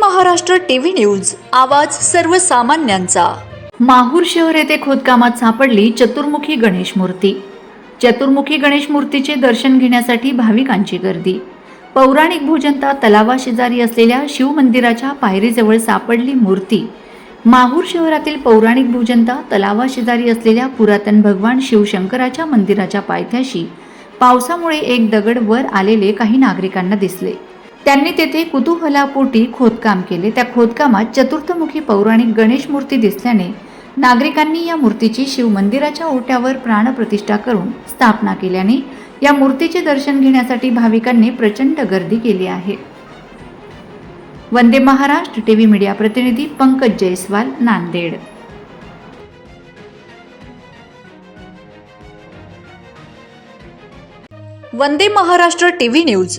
Maharashtra TV news आवाज सर्वसामान्यांचा. माहूर शहर येथे खोदकामात सापडली चतुर्मुखी गणेश मूर्ती. चतुर्मुखी गणेश मूर्तीचे दर्शन घेण्यासाठी भाविकांची गर्दी. पौराणिक भोजनता तलावाशेजारी असलेल्या शिवमंदिराच्या पायरीजवळ सापडली मूर्ती. माहूर शहरातील पौराणिक भोजनता तलावाशेजारी असलेल्या पुरातन भगवान शिवशंकराच्या मंदिराच्या पायथ्याशी पावसामुळे एक दगड वर आलेले काही नागरिकांना दिसले. त्यांनी तेथे कुतूहलापोटी खोदकाम केले. त्या खोदकामात चतुर्थमुखी पौराणिक गणेश मूर्ती दिसल्याने नागरिकांनी या मूर्तीची शिवमंदिराच्या ओट्यावर प्राणप्रतिष्ठा करून स्थापना केल्याने या मूर्तीचे दर्शन घेण्यासाठी भाविकांनी प्रचंड गर्दी केली आहे. वंदे महाराष्ट्र टीव्ही मीडिया प्रतिनिधी पंकज जयस्वाल नांदेड. Vande Maharashtra TV news.